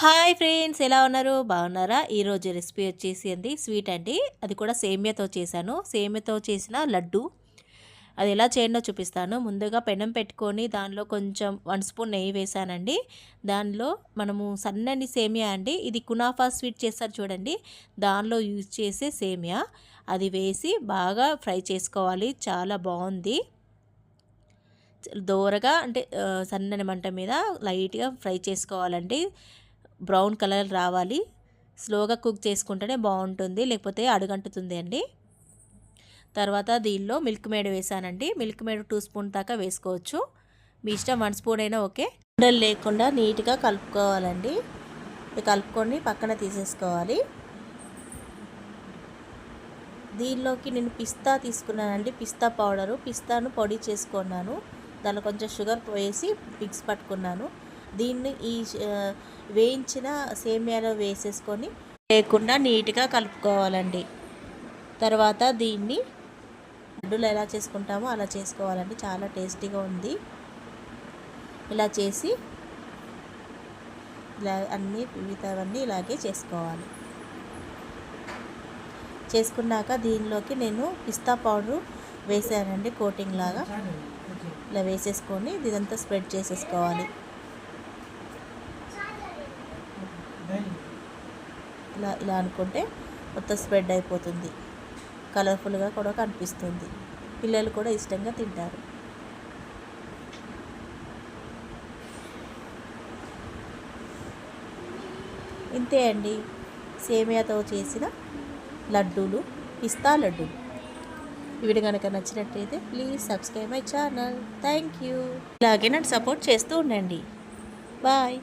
Hi friends ఎలా ఉన్నారు? బాగున్నారా? ఈరోజు రెసిపీ వచ్చేసి అండి స్వీట్ అండి. అది కూడా సేమియాతో చేశాను. సేమియాతో చేసిన లడ్డు. అది ఎలా చేయండో చూపిస్తాను. ముందుగా పెనం పెట్టుకొని దానిలో కొంచెం వన్ స్పూన్ నెయ్యి వేసానండి దానిలో మనము సన్నని సేమియా అండి. ఇది కునాఫా స్వీట్ చేస్తారు చూడండి. దానిలో యూజ్ చేసే సేమియా. అది వేసి బాగా ఫ్రై చేసుకోవాలి. చాలా బాగుంది. దోరగా అంటే సన్నని మంట మీద లైట్గా ఫ్రై చేసుకోవాలండి. బ్రౌన్ కలర్ రావాలి. స్లోగా కుక్ చేసుకుంటేనే బాగుంటుంది. లేకపోతే అడుగంటుతుంది అండి. తర్వాత దీనిలో మిల్క్ మేడ్ వేసానండి. మిల్క్ మేడ్ టూ స్పూన్ దాకా వేసుకోవచ్చు. మీ ఇష్టం వన్ స్పూన్ అయినా ఓకే. ఉండలు లేకుండా నీట్గా కలుపుకోవాలండి. కలుపుకొని పక్కన తీసేసుకోవాలి. దీనిలోకి నేను పిస్తా తీసుకున్నానండి. పిస్తా పౌడరు. పిస్తాను పొడి చేసుకున్నాను. దానిలో కొంచెం షుగర్ వేసి మిక్స్ పట్టుకున్నాను. దీన్ని ఈ వేయించిన సేమియాలో వేసేసుకొని లేకుండా నీట్గా కలుపుకోవాలండి. తర్వాత దీన్ని లడ్డూలు ఎలా చేసుకుంటామో అలా చేసుకోవాలండి. చాలా టేస్టీగా ఉంది. ఇలా చేసి ఇలా అన్నీ మిగతావన్నీ ఇలాగే చేసుకోవాలి. చేసుకున్నాక దీనిలోకి నేను పిస్తా పౌడర్ వేసానండి కోటింగ్ లాగా. ఇలా వేసేసుకొని ఇదంతా స్ప్రెడ్ చేసేసుకోవాలి. ఇలా ఇలా అనుకుంటే మొత్తం స్ప్రెడ్ అయిపోతుంది. కలర్ఫుల్గా కూడా కనిపిస్తుంది. పిల్లలు కూడా ఇష్టంగా తింటారు. ఇంతే అండి. సేమియాతో చేసిన లడ్డూలు పిస్తా లడ్డూలు. వీడియో కనుక నచ్చినట్టయితే please subscribe my channel. Thank you. ఇలాగే నన్ను సపోర్ట్ చేస్తూ ఉండండి. బాయ్.